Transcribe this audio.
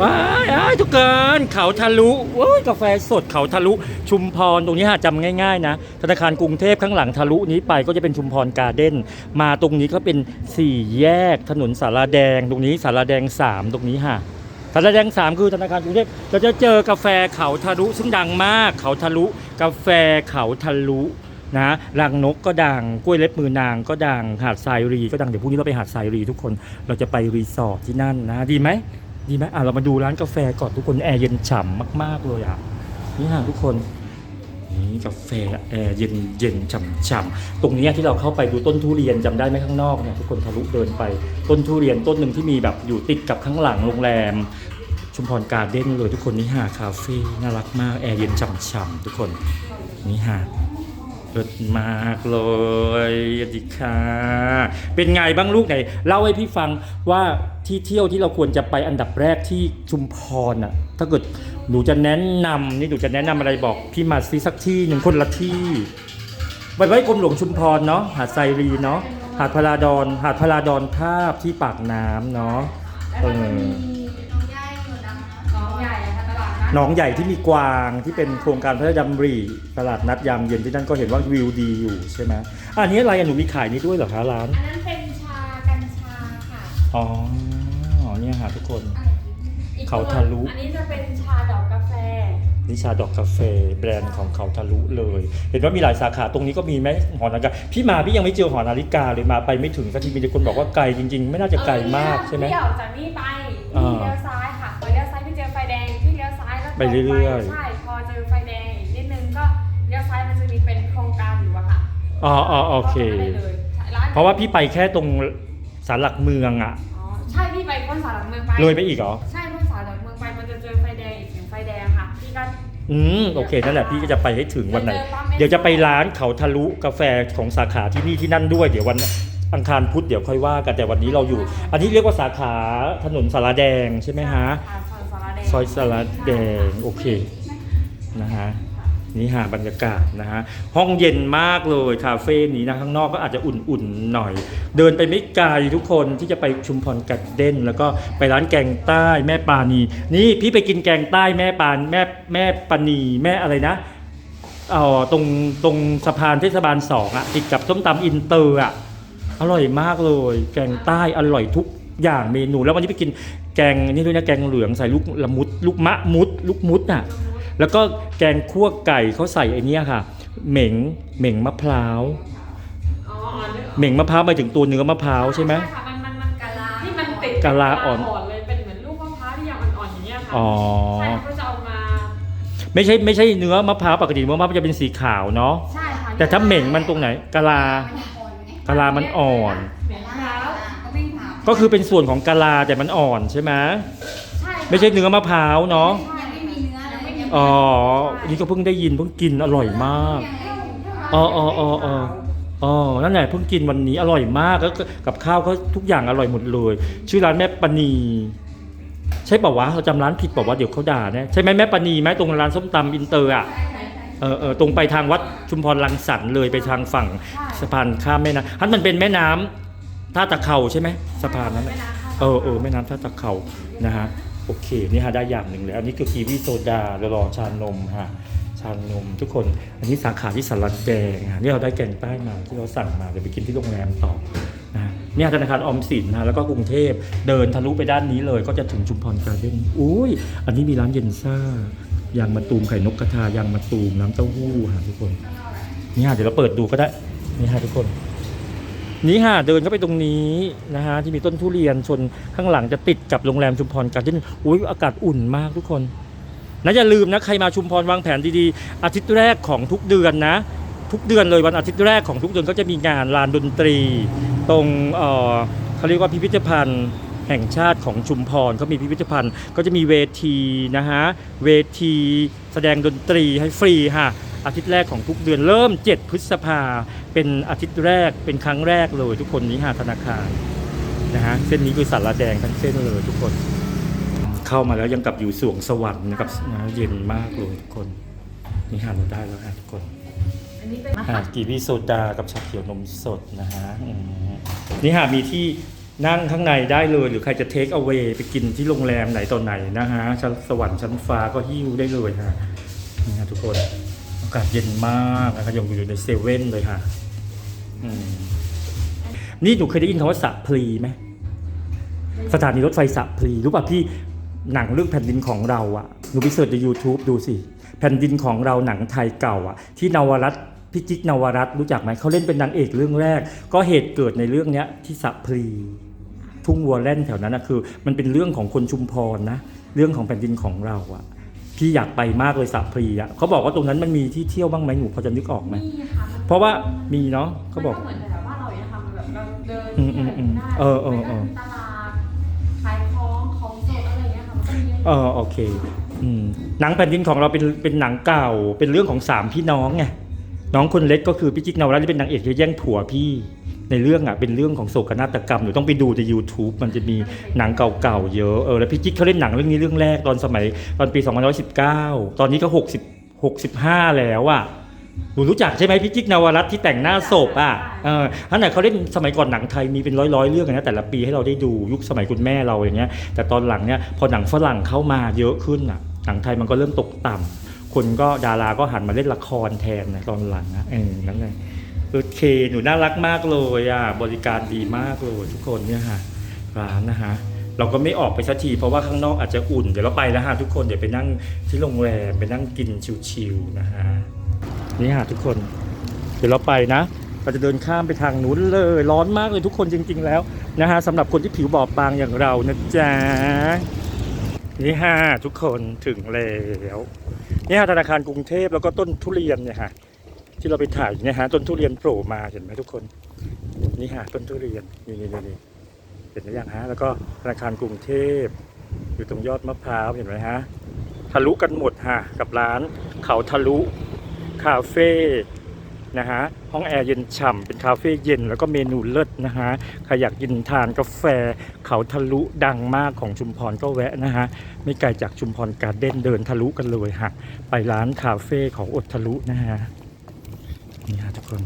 ว้ายทุกคนเขาทะลุโอ้ยกาแฟสดเขาทะลุชุมพรตรงนี้หาจำง่ายๆนะธนาคารกรุงเทพข้างหลังทะลุนี้ไปก็จะเป็นชุมพรการ์เด้นมาตรงนี้ก็เป็นสี่แยกถนนสาราแดง ตรงนี้สาราแดงสามตรงนี้ฮะสาราแดงสามคือธนาคารกรุงเทพเราจะเจอกาแฟเขาทะลุซึ่งดังมากเขาทะลุกาแฟเขาทะลุนะรังนกก็ดังกล้วยเล็บมือนางก็ดังหาดทรายรีก็ดังเดี๋ยวพรุ่งนี้เราไปหาดทรายรีทุกคนเราจะไปรีสอร์ทที่นั่นนะดีไหม ดีไหมอะเรามาดูร้านกาแฟก่อนทุกคนแอร์เย็นฉ่ำมาก ๆ เลยอะนี่ฮะทุกคนนี่กาแฟแอร์เย็นเย็นฉ่ำๆตรงนี้ที่เราเข้าไปดูต้นทุเรียนจำได้ไหมข้างนอกเนี่ยทุกคนทะลุเดินไปต้นทุเรียนต้นหนึ่งที่มีแบบอยู่ติดกับข้างหลังโรงแรม ชุมพรการ์เด้นเลยทุกคนนี่ฮะคาเฟ่น่ารักมากแอร์เย็นฉ่ำๆทุกคนนี่ฮะ เลิศมากเลยสวัสดีค่ะเป็นไงบ้างลูกไหนเล่าให้พี่ฟังว่าที่เที่ยวที่เราควรจะไปอันดับแรกที่ชุมพรอะ ถ้าเกิดหนูจะแนะนำนี่หนูจะแนะนำอะไรบอกพี่มาซิสักที่หนึ่งคนละที่ไว้ไว้กรมหลวงชุมพรเนาะหาดไซรีเนาะหาดพลาดอนหาดพลาดอนทาบที่ปากน้ำเนาะเออ หนองใหญ่ที่มีกวางที่เป็นโครงการพระราชดำริตลาดนัดยามเย็นที่นั่นก็เห็นว่าวิวดีอยู่ใช่ไหมอะอันนี้อะไรอะหนูมีขายนี้ด้วยเหรอคะร้าน อันนั้นเป็นชากัญชาค่ะอ๋อเนี่ยค่ะทุกคน อีกเขาทะลุ อันนี้จะเป็นชาดอกกาแฟ นิชาดอกกาแฟแบรนด์ของเขาทะลุเลย เห็นว่ามีหลายสาขาตรงนี้ก็มีไหมหอนาฬิกาพี่มาพี่ยังไม่เจอหอนาฬิกาเลยมาไปไม่ถึงสักทีมีแต่คนบอกว่าไกลจริง ๆ ไม่น่าจะไกลมากใช่ไหมพี่ออกจากนี่ไปอ่าพี่เลี้ยวซ้ายค่ะ ไปเรื่อยๆ ใช่ พอเจอไฟแดงอีกนิดนึงก็เลี้ยวซ้ายมันจะมีเป็นโครงการอยู่อะค่ะอ๋ออ๋อโอเค ข้าไปได้เลยร้านเพราะว่าพี่ไปแค่ตรงสารหลักเมืองอะอ๋อใช่พี่ไปพ้นสารหลักเมืองไป เลยไปอีกเหรอ ใช่พ้นสารหลักเมืองไปมันจะเจอไฟแดงอีกหนึ่งไฟแดงค่ะพี่ก็ อืมโอเคนั่นแหละพี่ก็จะไปให้ถึงวันไหนเจอปั๊มไม่เดี๋ยวจะไปร้านเขาทะลุกาแฟของสาขาที่นี่ที่นั่นด้วย เดี๋ยววันอังคารพุธเดี๋ยวค่อยว่ากันแต่วันนี้เราอยู่ อันนี้เรียกว่าสาขาถนนสารแดงใช่ไหมฮะค่ะ ซอยสารแดแดงโอเคนะฮะนี่หาบรรยากาศนะฮะห้องเย็นมากเลยคาเฟ่นี้นะข้างนอกก็อาจจะอุ่นๆหน่อย เดินไปไม่ไกลทุกคนที่จะไปชุมพรกัดเด่น แล้วก็ไปร้านแกงใต้แม่ปานี นี่พี่ไปกินแกงใต้แม่ปานแม่แม่ปานีแม่อะไรนะเอ๋อตรงตรงสะพานเทศบาลสองอะติดกับส้มตำอินเตอร์อะอร่อยมากเลย แกงใต้อร่อยทุกอย่างเมนูแล้ววันนี้ไปกิน แกงนี่ด้วยนะแกงเหลืองใส่ลูกละมุด ลูกมะมุด ลูกมุดน่ะแล้วก็แกงคั่วไก่เขาใส่ไอ้เนี้ยค่ะ เหม่งเหม่งมะพร้าวอ๋ออ๋อนึกออกเหม่งมะพร้าวหมายถึงตัวเนื้อมะพร้าวใช่ไหมค่ะมันมันมันกะลาที่มันติดกะลาอ่อนเลยเป็นเหมือนลูกมะพร้าวที่ยังอ่อนๆอย่างเงี้ยค่ะอ๋อใช่เขาจะเอามา ไม่ใช่ไม่ใช่เนื้อมะพร้าวปกติเนื้อมะพร้าวมันจะเป็นสีขาวเนาะใช่ค่ะแต่ถ้าเหม่งมันตรงไหนกะลากะลามันอ่อน ก็คือเป็นส่วนของกะลาแต่มันอ่อนใช่ไหมใช่ค่ะไม่ใช่เนื้อมะพร้าวเนาะยังไม่มีเนื้อเลยยังไม่มีอ๋อนี่ก็เพิ่งได้ยินเพิ่งกินอร่อยมาก อ๋ออ๋ออ๋ออ๋ออ๋อนั่นแหละเพิ่งกินวันนี้อร่อยมากแล้วก็กับข้าวก็ทุกอย่างอร่อยหมดเลย ชื่อร้านแม่ปณีใช่เปล่าวะเราจำร้านผิดเปล่าวะเดี๋ยวเขาด่าแน่ใช่ไหมแม่ปณีไหมตรงร้านส้มตำอินเตอร์อะเออเออตรงไปทางวัดชุมพรลังสรรค์เลยไปทางฝั่งสะพานข้ามแม่น้ำฮันมันเป็นแม่น้ำ ท่าตะเข่าใช่ไหมสะพานนั้นน่ะเออเออแม่น้ำท่าตะเข่านะฮะโอเคนี่ฮะได้อย่างหนึ่งเลยอันนี้คือกีวีโซดาแล้วรอชานมฮะชานมทุกคน อันนี้สาขาที่สลัดแดงฮะนี่เราได้แกงใต้มาที่เราสั่งมาเดี๋ยวไปกินที่โรงแรมต่อนะเนี่ยธนาคารออมสินนะแล้วก็กรุงเทพเดินทะลุไปด้านนี้เลย ก็จะถึงชุมพรการ์เด้นอุ้ยอันนี้มีร้านเย็นซ่ายางมะตูมไข่นกกระทายางมะตูมน้ำเต้าหู้ฮะทุกคนนี่ฮะเดี๋ยวเราเปิดดูก็ได้นี่ฮะทุกคน นี่ค่ะเดินเข้าไปตรงนี้นะฮะที่มีต้นทุเรียนชนข้างหลังจะติดกับโรงแรมชุมพรการ์เด้นอุ้ยอากาศอุ่นมากทุกคนนะอย่าลืมนะใครมาชุมพรวางแผนดีๆ อาทิตย์แรกของทุกเดือนนะ ทุกเดือนเลยวันอาทิตย์แรกของทุกเดือนก็จะมีงานลานดนตรี ตรงเออเขาเรียกว่าพิพิธภัณฑ์แห่งชาติของชุมพรเขามีพิพิธภัณฑ์ ก็จะมีเวทีนะฮะเวทีแสดงดนตรีให้ฟรีค่ะอาทิตย์แรกของทุกเดือนเริ่ม 7 พฤษภา เป็นอาทิตย์แรกเป็นครั้งแรกเลยทุกคนนี้หาธนาคารนะฮะเส้นนี้คือสารแดงทั้งเส้นเลยทุกคน เข้ามาแล้วยังกับอยู่สวงสวรรค์นะครับนะเย็นมากเลยทุกคนนี่หาเราได้แล้วฮะทุกคนอันนี้เป็นอ่ากีวีโซดากับชาเขียวนมสดนะฮะอืมนี่หามีที่นั่งข้างในได้เลยหรือใครจะเทคเอา a y ไปกินที่โรงแรมไหนตอนไหนนะฮะชั้นสวรรค์ชั้นฟ้าก็หิ้วได้เลยฮะนี่ฮะทุกคนอากาศเย็นมากนะครับยังอยู่ในเซเว่นเลยฮะนี่หนูเคยได้ยินคำว่าสะพลีไหมสถานีรถไฟสะพลีรู้ป่ะพี่หนังเรื่องแผ่นดินของเราอะหนูไปเสิร์ชใน YouTube ดูสิ แผ่นดินของเราหนังไทยเก่าอะที่นวรัตพิจิกนวรัตรู้จักไหมเขาเล่นเป็นนางเอกเรื่องแรก ก็เหตุเกิดในเรื่องเนี้ยที่สะพลีทุ่งวัวแล่นแถวนั้นนะคือ มันเป็นเรื่องของคนชุมพรนะ เรื่องของแผ่นดินของเราอะ พี่อยากไปมากเลยสระพลีอะเขาบอกว่าตรงนั้นมันมีที่เที่ยวบ้างไหมหนูพอจะนึกออกไหม นี่ค่ะมันเพราะว่ามีเนาะเขาบอก มันเหมือนแบบว่าเราอย่างทำแบบเราเดินอืมอืมอืมได้เออเออเออมันก็มีตลาดขายของของสดอะไรอย่างเงี้ยค่ะมันก็มีเยอะเออโอเคอืมหนังแผ่นดินของเราเป็นเป็นหนังเก่า เป็นเรื่องของสามพี่น้องไงน้องคนเล็กก็คือพี่จิ๊กนวรัตน์ที่เป็นนางเอกที่แย่งผัวพี่ ในเรื่องอะเป็นเรื่องของโศกนาฏกรรมหนูต้องไปดูใน YouTube มันจะมีหนังเก่าๆเยอะเออแล้วพี่จิ๊กเขาเล่นหนังเรื่องนี้เรื่องแรกตอนสมัยตอนปี2519 ตอนนี้ก็ 60 65 แล้วอะหนูรู้จักใช่ไหมพี่จิ๊กนวรัตน์ที่แต่งหน้าศพอะเออท่านไหนเขาเล่นสมัยก่อนหนังไทยมีเป็นร้อยๆเรื่องนะแต่ละปีให้เราได้ดูยุคสมัยคุณแม่เราอย่างเงี้ย แต่ตอนหลังเนี่ยพอหนังฝรั่งเข้ามาเยอะขึ้นอะหนังไทยมันก็เริ่มตกต่ำคนก็ดาราก็หันมาเล่นละครแทนนะตอนหลังนะเออนั่นเลย โอเค หนูน่ารักมากเลยอะ บริการดีมากเลยทุกคนเนี่ยฮะร้านนะฮะเราก็ไม่ออกไปสักทีเพราะว่าข้างนอกอาจจะอุ่น เดี๋ยวเราไปแล้วฮะทุกคน เดี๋ยวไปนั่งที่โรงแรมไปนั่งกินชิวๆนะฮะ นี่ฮะทุกคน เดี๋ยวเราไปนะ เราจะเดินข้ามไปทางนู้นเลย ร้อนมากเลยทุกคนจริง ๆ แล้วนะฮะสำหรับคนที่ผิวบอบบางอย่างเรานะจ๊ะ นี่ฮะทุกคนถึงแล้ว นี่ฮะธนาคารกรุงเทพแล้วก็ต้นทุเรียนเนี่ยฮะ ที่เราไปถ่ายเนี่ยฮะต้นทุเรียนโผล่มาเห็นไหมทุกคน นี่ฮะต้นทุเรียนนี่นี่นี่เห็นไหมยังฮะแล้วก็ธนาคารกรุงเทพ อยู่ตรงยอดมะพร้าวเห็นไหมฮะทะลุกันหมดฮะกับร้านเขาทะลุคาเฟ่นะฮะห้องแอร์เย็นฉ่ำเป็นคาเฟ่เย็นแล้วก็เมนูเลิศนะฮะใครอยากกินทานกาแฟ เขาทะลุดังมากของชุมพรก็แวะนะฮะไม่ไกลจากชุมพรการเด้นเดินทะลุกันเลยฮะไปร้านคาเฟ่ของอดทะลุนะฮะ นี่ฮะทุกคน